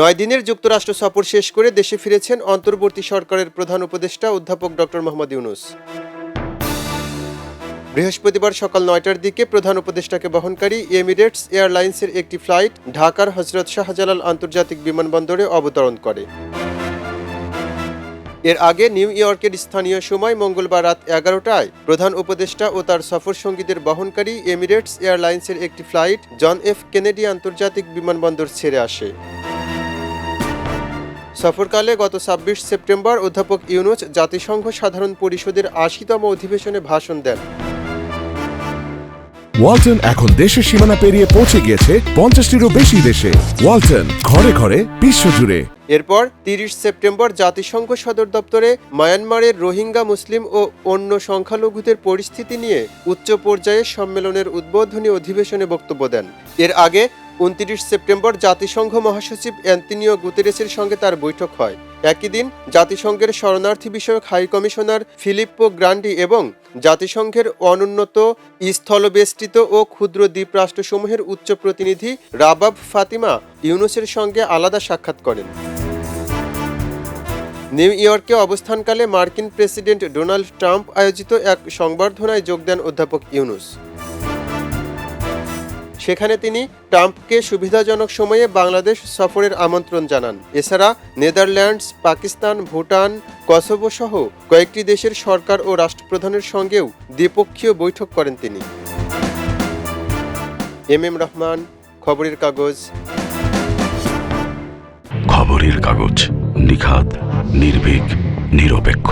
নয় দিনের যুক্তরাষ্ট্র সফর শেষ করে দেশে ফিরেছেন অন্তর্বর্তী সরকারের প্রধান উপদেষ্টা অধ্যাপক ডক্টর মোহাম্মদ ইউনুস। বৃহস্পতিবার সকাল নয়টার দিকে প্রধান উপদেষ্টাকে বহনকারী এমিরেটস এয়ারলাইন্সের একটি ফ্লাইট ঢাকার হজরত শাহজালাল আন্তর্জাতিক বিমানবন্দরে অবতরণ করে। এর আগে নিউ ইয়র্কের স্থানীয় সময় মঙ্গলবার রাত এগারোটায় প্রধান উপদেষ্টা ও তার সফর সঙ্গীদের বহনকারী এমিরেটস এয়ারলাইন্সের একটি ফ্লাইট জন এফ কেনেডি আন্তর্জাতিক বিমানবন্দর ছেড়ে আসে। সফরকালে গত ছাব্বিশ সেপ্টেম্বর অধ্যাপক ইউনুস জাতিসংঘ সাধারণ পরিষদের আশিতম অধিবেশনে ভাষণ দেন। ওয়ালটন এখন দেশের সীমানা পেরিয়ে পৌঁছে গিয়েছে পঞ্চাশটিরও বেশি দেশে। ওয়ালটন ঘরে ঘরে বিশ্বজুড়ে। এরপর তিরিশ সেপ্টেম্বর জাতিসংঘ সদর দপ্তরে মায়ানমারের রোহিঙ্গা মুসলিম ও অন্য সংখ্যালঘুদের পরিস্থিতি নিয়ে উচ্চ পর্যায়ে সম্মেলনের উদ্বোধনী অধিবেশনে বক্তব্য দেন। এর আগে উনত্রিশ সেপ্টেম্বর জাতিসংঘ মহাসচিব অ্যান্টনিও গুতেরেসের সঙ্গে তার বৈঠক হয়। একই দিন জাতিসংঘের শরণার্থী বিষয়ক হাই কমিশনার ফিলিপ্পো গ্রান্ডি এবং জাতিসংঘের অনুন্নত, স্থলবেষ্টিত ও ক্ষুদ্র দ্বীপরাষ্ট্রসমূহের উচ্চ প্রতিনিধি রাবাব ফাতিমা ইউনুসের সঙ্গে আলাদা সাক্ষাৎ করেন। নিউ ইয়র্কে অবস্থানকালে মার্কিন প্রেসিডেন্ট ডোনাল্ড ট্রাম্প আয়োজিত এক সংবর্ধনায় যোগ দেন অধ্যাপক ইউনুস। সেখানে তিনি ট্রাম্পকে সুবিধাজনক সময়ে বাংলাদেশ সফরের আমন্ত্রণ জানান। এছাড়া নেদারল্যান্ডস, পাকিস্তান, ভুটান, কসোভো সহ কয়েকটি দেশের সরকার ও রাষ্ট্রপ্রধানের সঙ্গেও দ্বিপক্ষীয় বৈঠক করেন তিনি। এম এম রহমান, খবরের কাগজ। খবরের কাগজ, নিখাত, নির্ভীক, নিরপেক্ষ।